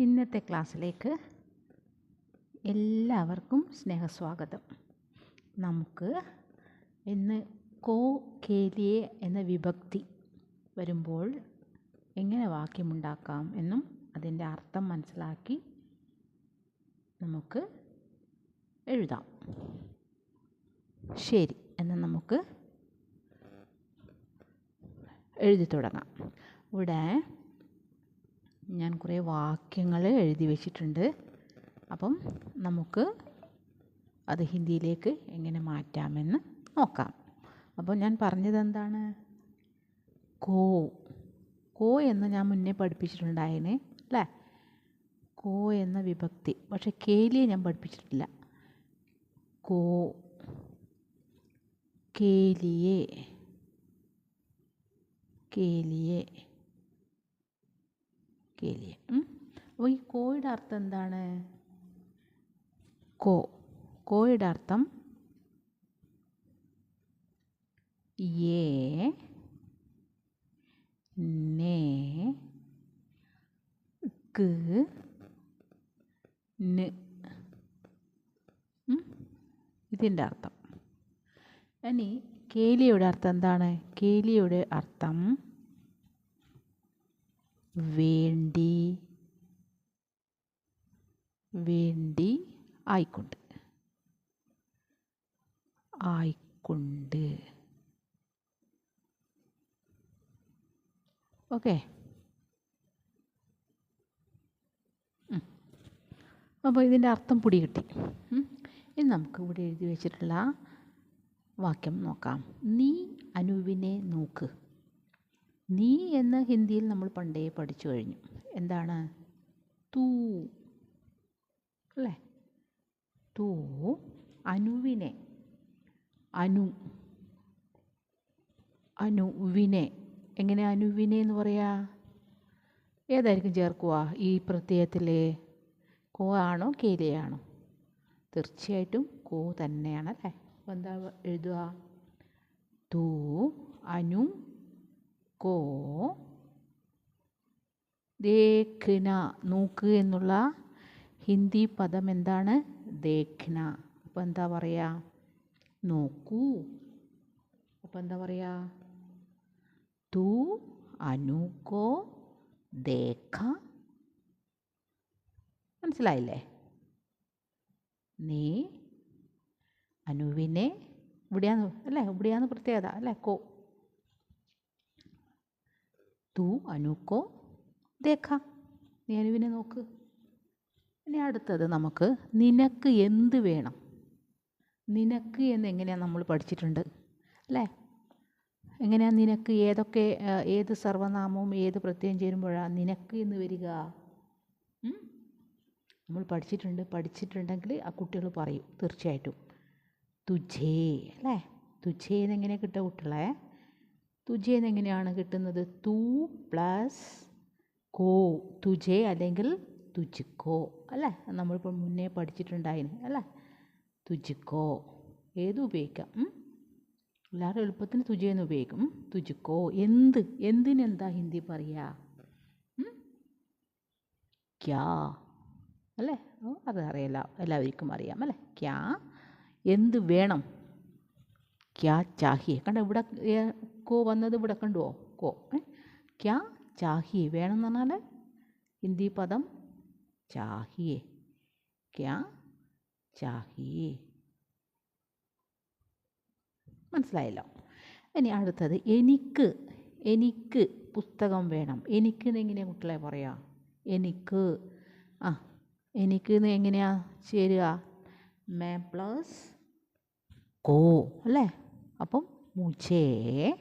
ഇന്നത്തെ ക്ലാസ്സിലേക്ക് എല്ലാവർക്കും സ്നേഹസ്വാഗതം. നമുക്ക് ഇന്ന് കോ കേലിയെ എന്ന വിഭക്തി വരുമ്പോൾ എങ്ങനെ വാക്യമുണ്ടാക്കാം എന്നും അതിന്റെ അർത്ഥം മനസ്സിലാക്കി നമുക്ക് എഴുതാം. ശരി എന്ന് നമുക്ക് എഴുതി തുടങ്ങാം. ഇവിടെ ഞാൻ കുറേ വാക്യങ്ങൾ എഴുതി വെച്ചിട്ടുണ്ട്. അപ്പം നമുക്ക് അത് ഹിന്ദിയിലേക്ക് എങ്ങനെ മാറ്റാമെന്ന് നോക്കാം. അപ്പോൾ ഞാൻ പറഞ്ഞത് എന്താണ്? കോ. കോ എന്ന് ഞാൻ മുന്നേ പഠിപ്പിച്ചിട്ടുണ്ടായിന് അല്ലേ? കോ എന്ന വിഭക്തി. പക്ഷെ കേലിയെ ഞാൻ പഠിപ്പിച്ചിട്ടില്ല. കോ. കേലിയെ. കേലിയെ. കേലിയെ അപ്പോൾ ഈ കോയുടെ അർത്ഥം എന്താണ്? കോ. കോയുടെ അർത്ഥം ഏ നേ ക് ന്. ഇതിന്റെ അർത്ഥം. ഇനി കേലിയുടെ അർത്ഥം എന്താണ്? കേലിയുടെ അർത്ഥം വേണ്ടി വേണ്ടി ആയിക്കൊണ്ട്. ആയിക്കൊണ്ട്. ഓക്കെ. അപ്പോൾ ഇതിന്റെ അർത്ഥം പിടി കിട്ടി. ഇനി നമുക്ക് ഇവിടെ എഴുതി വെച്ചിട്ടുള്ള വാക്യം നോക്കാം. നീ അനുവിനെ നോക്ക്. നീ എന്ന് ഹിന്ദിയിൽ നമ്മൾ പണ്ടേ പഠിച്ചു കഴിഞ്ഞു. എന്താണ്? തൂ. അല്ലേ? തൂ അനുവിനെ. അനു. അനുവിനെ. എങ്ങനെ അനുവിനെ എന്ന് പറയാ? ഏതായിരിക്കും ചേർക്കുക ഈ പ്രത്യയത്തിലെ കോ ആണോ കേലിയാണോ തീർച്ചയായിട്ടും കോ തന്നെയാണ് അല്ലേ അപ്പോൾ എന്താ എഴുതുക തൂ അനു കോ ദേഖ്ന നോക്ക് എന്നുള്ള ഹിന്ദി പദം എന്താണ്? ദേഖ്ന. അപ്പോൾ എന്താ പറയുക നോക്കൂ. അപ്പോൾ എന്താ പറയുക തൂ അനുകോ ദേഖ. മനസ്സിലായില്ലേ? നീ അനുവിനെ ഇവിടെയാന്ന് അല്ലേ? ഇവിടെയാന്ന് പ്രത്യേകത അല്ലേ? കോ തൂ അനുക്കോ? ദേഖ നീ അനുവിനെ നോക്ക്. ഇനി അടുത്തത് നമുക്ക് നിനക്ക് എന്ത് വേണം? നിനക്ക് എന്ന് എങ്ങനെയാണ് നമ്മൾ പഠിച്ചിട്ടുണ്ട്? അല്ലേ? എങ്ങനെയാണ് നിനക്ക് ഏതൊക്കെ ഏത് സർവനാമവും ഏത് പ്രത്യയം ചേരുമ്പോഴാണ് നിനക്ക് എന്ന് വരിക? നമ്മൾ പഠിച്ചിട്ടുണ്ട്. പഠിച്ചിട്ടുണ്ടെങ്കിൽ ആ കുട്ടികൾ പറയും തീർച്ചയായിട്ടും. തുജേ. അല്ലേ? തുജേ എന്നെങ്ങനെ കിട്ടുക കുട്ടികളെ? തുജേ എങ്ങനെയാണ് കിട്ടുന്നത്? തു പ്ലസ് കോ. തുജേ അല്ലെങ്കിൽ തുജിക്കോ. അല്ലേ? നമ്മളിപ്പോൾ മുന്നേ പഠിച്ചിട്ടുണ്ടായിന്. അല്ലേ? തുജിക്കോ. ഏതും ഉപയോഗിക്കാം? എല്ലാവരും എളുപ്പത്തിന് തുജയെന്ന് ഉപയോഗിക്കും. തുജിക്കോ. എന്ത്? എന്തിനെന്താ ഹിന്ദി പറയുക ക്യാ. അല്ലേ? അത് അറിയില്ല. എല്ലാവർക്കും അറിയാം. അല്ലേ? ക്യാ. എന്ത് വേണം? ക്യാ ചാഹിയെ. കണ്ട ഇവിടെ കോ വന്നത് ഇവിടെ കണ്ടുവോ? കോ. ക്യാ ചാഹിയെ. വേണം എന്ന് പറഞ്ഞാൽ ഹിന്ദി പദം ചാഹിയെ. ക്യാ ചാഹിയെ. മനസ്സിലായല്ലോ? ഇനി അടുത്തത് എനിക്ക് എനിക്ക് പുസ്തകം വേണം. എനിക്ക് എങ്ങനെയാണ് കുട്ടികളെ പറയാ? എനിക്ക്. ആ എനിക്ക് എങ്ങനെയാ ചേരുക? മേ പ്ലസ് കോ. അല്ലേ? അപ്പം മുജേ.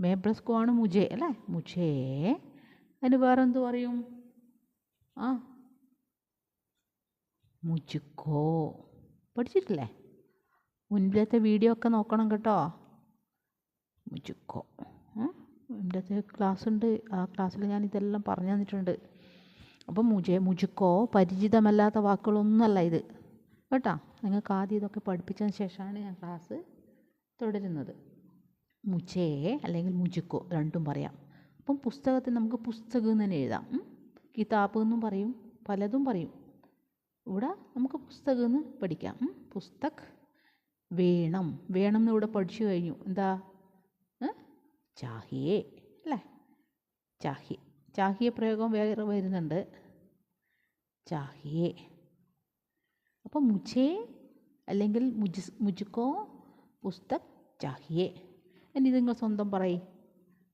മേ പ്ലസ് കോ ആണ് മുജേ അല്ലേ? മുജേ. അതിന് വേറെ എന്ത് പറയും? ആ. മുജുക്കോ. പഠിച്ചിട്ടില്ലേ? മുൻപിലത്തെ വീഡിയോ ഒക്കെ നോക്കണം കേട്ടോ. മുജുക്കോ. മുൻപിലത്തെ ക്ലാസ് ഉണ്ട്. ആ ക്ലാസ്സിൽ ഞാൻ ഇതെല്ലാം പറഞ്ഞു തന്നിട്ടുണ്ട്. അപ്പം മുജെ മുജുക്കോ പരിചിതമല്ലാത്ത വാക്കുകളൊന്നുമല്ല ഇത്. കേട്ടോ? നിങ്ങൾക്ക് ആദ്യം ഇതൊക്കെ പഠിപ്പിച്ചതിന് ശേഷമാണ് ഞാൻ ക്ലാസ് തുടരുന്നത്. മുജേ അല്ലെങ്കിൽ മുജുക്കോ രണ്ടും പറയാം. അപ്പം പുസ്തകത്തിൽ നമുക്ക് പുസ്തകം എന്ന് തന്നെ എഴുതാം. കിതാബ് എന്നും പറയും. പലതും പറയും. ഇവിടെ നമുക്ക് പുസ്തകം എന്ന് പഠിക്കാം. പുസ്തക് വേണം. വേണം എന്ന് ഇവിടെ പഠിച്ചു കഴിഞ്ഞു. എന്താ? ചാഹിയെ. അല്ലേ? ചാഹി ചാഹിയ പ്രയോഗം വേറെ വരുന്നുണ്ട്. ചാഹിയെ. അപ്പം മുചേ അല്ലെങ്കിൽ മുജ് മുജുക്കോ പുസ്തക് ചാഹിയെ. ഇനി നിങ്ങൾ സ്വന്തം പറയും.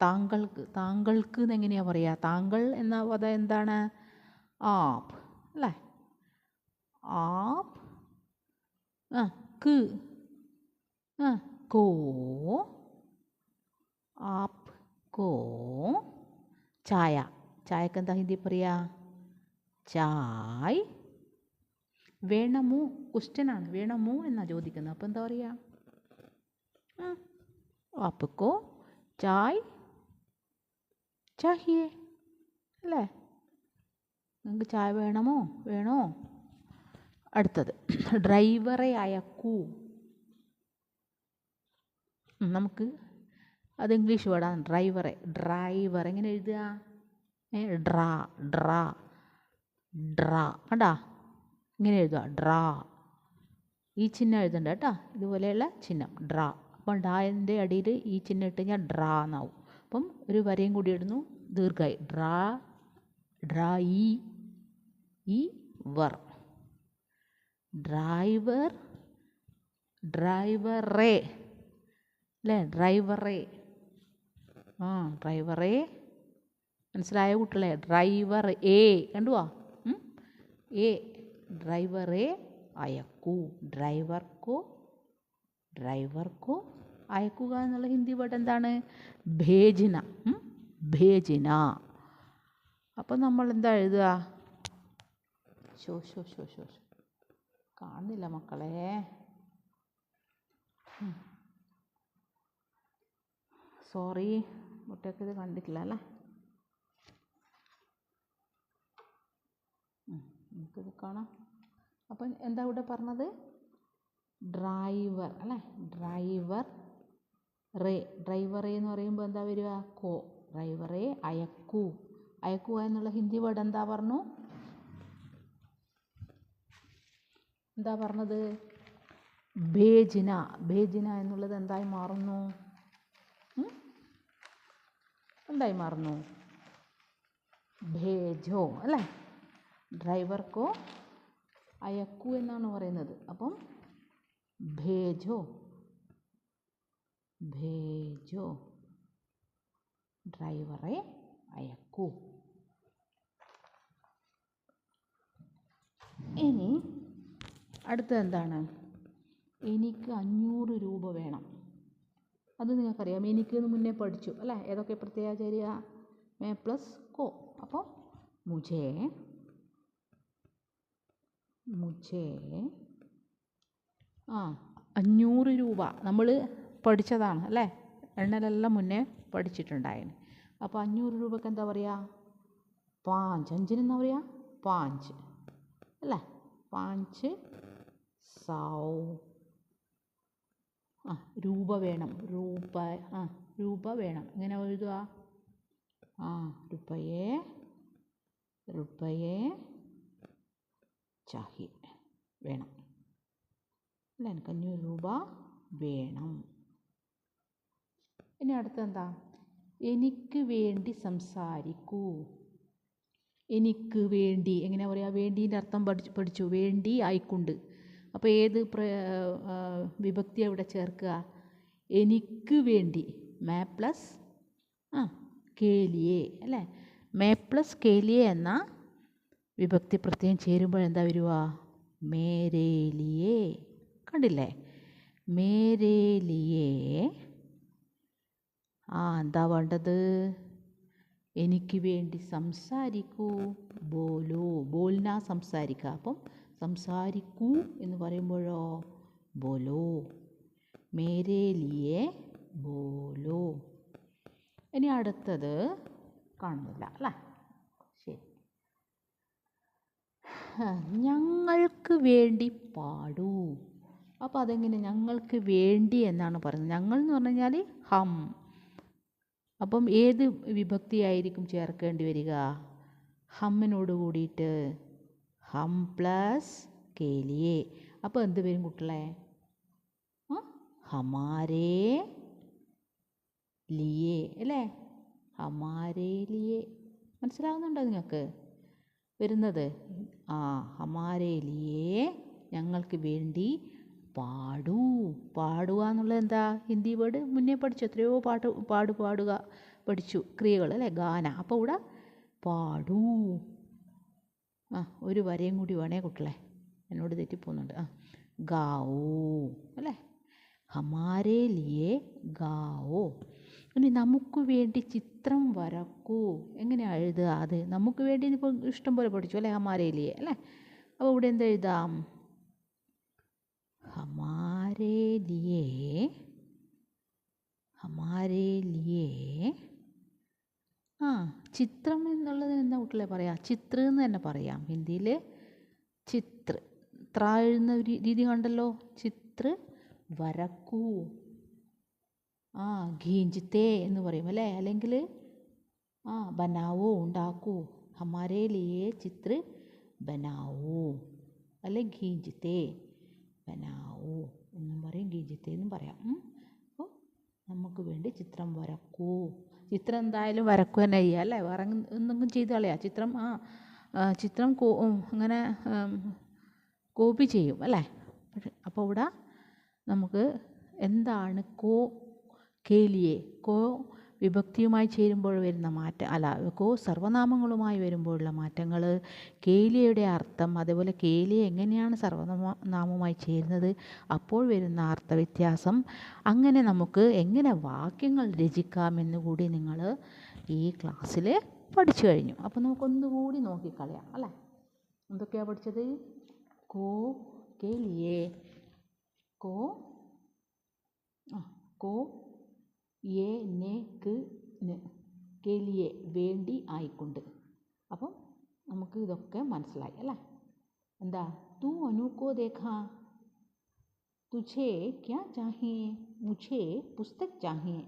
താങ്കൾക്ക് താങ്കൾക്ക് എന്നെങ്ങനെയാണ് പറയുക താങ്കൾ എന്ന പദം എന്താണ്? ആപ്പ് അല്ലേ? ആപ് ആ ക് ആ കോ ആപ് കോ ചായ. ചായക്ക് എന്താ ഹിന്ദി പറയുക ചായ്. വേണമോ ക്വസ്റ്റ്യനാണ് വേണമോ എന്നാണ് ചോദിക്കുന്നത്. അപ്പോൾ എന്താ പറയുക ആപ്പക്കോ ചായ് ചാഹിയേ അല്ലേ? നിങ്ങൾക്ക് ചായ വേണമോ? വേണോ? അടുത്തത്. ഡ്രൈവറെ അയക്കൂ നമുക്ക് അത് ഇംഗ്ലീഷ് വേർഡാണ് ഡ്രൈവറെ ഡ്രൈവർ എങ്ങനെ എഴുതുക? ഏ ഡ്രാ ഡ്രാ ഡ്രാ. കണ്ടാ? ഇങ്ങനെ എഴുതുക. ഡ്രാ. ഈ ചിഹ്നം എഴുതണ്ട കേട്ടോ. ഇതുപോലെയുള്ള ചിഹ്നം. ഡ്രാ. അപ്പം ഡാന്റെ അടിയിൽ ഈ ചിഹ്നം ഇട്ട് കഴിഞ്ഞാൽ ഡ്രാ എന്നാവും. അപ്പം ഒരു വരയും കൂടി ഇടുന്നു. ദീർഘായി. ഡ്രാ ഡ്രാ ഈ വർ. ഡ്രൈവർ ഡ്രൈവറേ. അല്ലേ? ഡ്രൈവറേ. ആ ഡ്രൈവറേ. മനസ്സിലായ കുട്ടികളെ? ഡ്രൈവർ എ. കണ്ടുവാ? എ. ഡ്രൈവറെ അയക്കൂ. ഡ്രൈവർക്കോ ഡ്രൈവർക്കോ അയക്കുക എന്നുള്ള ഹിന്ദി വേർഡ് എന്താണ്? ഭേജിന? ഭേജിന. അപ്പം നമ്മൾ എന്താ എഴുതുക? ഷോ ഷോ ഷോ ഷോ. കാണുന്നില്ല മക്കളെ. സോറി കുട്ടിയൊക്കെ കണ്ടിട്ടില്ല അല്ലേ? നമുക്കിത് കാണാം. അപ്പം എന്താ ഇവിടെ പറഞ്ഞത്? ഡ്രൈവർ അല്ലേ? ഡ്രൈവർ റേ ഡ്രൈവറെ എന്ന് പറയുമ്പോൾ എന്താ വരിക? കോ ഡ്രൈവറെ അയക്കൂ. അയക്കുക എന്നുള്ള ഹിന്ദി വേർഡ് എന്താ പറഞ്ഞു? എന്താ പറഞ്ഞത്? ബേജിന ബേജിന എന്നുള്ളത് എന്തായി മാറുന്നു? എന്തായി മാറുന്നു? ഭേജോ അല്ലേ? ഡ്രൈവർക്കോ അയക്കൂ എന്നാണ് പറയുന്നത്. അപ്പം ഭേജോ ഭേജോ ഡ്രൈവറെ അയക്കൂ ഇനി അടുത്തത് എന്താണ്? എനിക്ക് അഞ്ഞൂറ് രൂപ വേണം. അത് നിങ്ങൾക്കറിയാം. എനിക്ക് മുന്നേ പഠിച്ചു അല്ലേ? ഏതൊക്കെ പ്രത്യേകാചാര്യ മേ പ്ലസ് കോ. അപ്പോൾ മുജേ മുझे ആ അഞ്ഞൂറ് രൂപ നമ്മൾ പഠിച്ചതാണ് അല്ലേ? എണ്ണലെല്ലാം മുന്നേ പഠിച്ചിട്ടുണ്ടായിന്. അപ്പോൾ അഞ്ഞൂറ് രൂപയ്ക്ക് എന്താ പറയുക പാഞ്ച്. അഞ്ചിന് എന്താ പറയുക പാഞ്ച്. അല്ലേ? പാഞ്ച് സൗ ആ രൂപ വേണം. രൂപ ആ രൂപ വേണം. എങ്ങനെ എഴുതുക? ആ രൂപയെ രൂപയെ ചാഹി വേണം. അല്ല എനിക്ക് അഞ്ഞൂറ് രൂപ വേണം. ഇനി അടുത്തെന്താ? എനിക്ക് വേണ്ടി സംസാരിക്കൂ. എനിക്ക് വേണ്ടി എങ്ങനെയാ പറയുക വേണ്ടീന്റെ അർത്ഥം പഠിച്ചു പഠിച്ചു. വേണ്ടി ആയിക്കൊണ്ട്. അപ്പോൾ ഏത് വിഭക്തി അവിടെ ചേർക്കുക? എനിക്ക് വേണ്ടി. മേ പ്ലസ് ആ കേലിയെ അല്ലേ? മേ പ്ലസ് കേലിയെ എന്ന വിഭക്തി പ്രത്യയം ചേരുമ്പോൾ എന്താ വരിക? മേരേലിയെ. കണ്ടില്ലേ? മേരേ ലിയേ ആ എന്താ വേണ്ടത്? എനിക്ക് വേണ്ടി സംസാരിക്കൂ. ബോലോ ബോൽന സംസാരിക്കുക അപ്പം സംസാരിക്കൂ എന്ന് പറയുമ്പോഴോ? ബോലോ. മേരേ ലിയേ ബോലോ. ഇനി അടുത്തത് കാണുന്നില്ല അല്ലേ? ശരി. ഞങ്ങൾക്ക് വേണ്ടി പാടൂ. അപ്പോൾ അതെങ്ങനെ ഞങ്ങൾക്ക് വേണ്ടി എന്നാണ് പറയുന്നത്. ഞങ്ങൾ എന്ന് പറഞ്ഞു കഴിഞ്ഞാൽ ഹം. അപ്പം ഏത് വിഭക്തിയായിരിക്കും ചേർക്കേണ്ടി വരിക? ഹമ്മിനോട് കൂടിയിട്ട് ഹം പ്ലസ് കേലിയെ. അപ്പോൾ എന്ത് വരും കുട്ടികളെ? ഹമാരേ ലിയേ. അല്ലേ? ഹമാരേ ലിയേ. മനസ്സിലാവുന്നുണ്ടോ നിങ്ങൾക്ക്? വരുന്നത്? ആ ഹമാരേ ലിയേ ഞങ്ങൾക്ക് വേണ്ടി പാടൂ പാടുക എന്നുള്ളത് എന്താ? ഹിന്ദി വേർഡ്? മുന്നേ പഠിച്ചു എത്രയോ പാട്ട് പാട് പാടുക പഠിച്ചു ക്രിയകൾ അല്ലേ? ഗാന. അപ്പോൾ ഇവിടെ പാടൂ. ആ ഒരു വരയും കൂടി വേണേ കുട്ടികളെ. എന്നോട് തെറ്റിപ്പോകുന്നുണ്ട് ആ ഗാവോ അല്ലേ? ഹമാരേ ലിയേ ഗാവോ. ഇനി നമുക്ക് വേണ്ടി ചിത്രം വരക്കൂ. എങ്ങനെയാണ് എഴുതുക അത്? നമുക്ക് വേണ്ടി ഇപ്പോൾ ഇഷ്ടം പോലെ പഠിച്ചു അല്ലേ? ഹമാരേ ലിയേ അല്ലേ? അപ്പോൾ ഇവിടെ എന്ത് എഴുതാം? ഹമാരേ लिए ഹമാരേ ലിയേ ആ ചിത്രം എന്നുള്ളതിന് എന്താ കുട്ടികളെ പറയാം? ചിത്ര എന്ന് തന്നെ പറയാം. ഹിന്ദിയിൽ ചിത്ര ത്ര എഴുതുന്ന ഒരു രീതി കണ്ടല്ലോ? ചിത്ര വരക്കൂ ആ ഖീഞ്ചിത്തേ എന്ന് പറയും അല്ലേ? അല്ലെങ്കിൽ ആ ബനാവോ ഉണ്ടാക്കൂ ഹമാരേ ലിയേ ചിത്ര ബനാവോ അല്ലെ ഖീഞ്ചിത്തേ. ബനാവോ എന്നും പറയും ഖീഞ്ചിത്തേ എന്നും പറയാം. അപ്പോൾ നമുക്ക് വേണ്ടി ചിത്രം വരക്കൂ. ചിത്രം എന്തായാലും വരക്കുക തന്നെ ചെയ്യുക അല്ലേ? വേറെ എന്തെങ്കിലും ചെയ്ത് കളയാം. ചിത്രം ആ ചിത്രം കോ അങ്ങനെ കോപ്പി ചെയ്യും അല്ലേ? അപ്പോൾ ഇവിടെ നമുക്ക് എന്താണ് കോ കേലിയെ കോ വിഭക്തിയുമായി ചേരുമ്പോൾ വരുന്ന മാറ്റം അല്ല കോ സർവനാമങ്ങളുമായി വരുമ്പോഴുള്ള മാറ്റങ്ങൾ കേലിയയുടെ അർത്ഥം അതേപോലെ കേലിയ എങ്ങനെയാണ് സർവനാമ നാമമായി ചേരുന്നത് അപ്പോൾ വരുന്ന അർത്ഥവ്യത്യാസം. അങ്ങനെ നമുക്ക് എങ്ങനെ വാക്യങ്ങൾ രചിക്കാമെന്ന് കൂടി നിങ്ങൾ ഈ ക്ലാസ്സിൽ പഠിച്ചു കഴിഞ്ഞു. അപ്പോൾ നമുക്കൊന്നുകൂടി നോക്കിക്കളയാം അല്ലേ? എന്തൊക്കെയാണ് പഠിച്ചത്? കോ കേലിയേ കോ കോ എ നെ ക് ന് കേലിയെ വേണ്ടി ആയിക്കൊണ്ട് അപ്പം നമുക്ക് ഇതൊക്കെ മനസ്സിലായി അല്ലേ എന്താ തൂ അനുക്കോ ദേഖാ तुझे क्या चाहिए मुझे पुस्तक चाहिए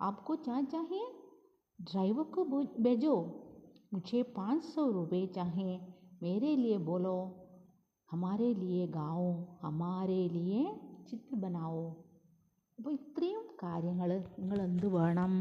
आपको क्या चाहिए ड्राइवर को भेजो मुझे पाँच सौ रुपये चाहिए मेरे लिए बोलो हमारे लिए गाओ हमारे लिए ചിത്ര ബനാവോ അപ്പോൾ ഇത്രയും കാര്യങ്ങൾ നിങ്ങൾ എന്ത് വേണം?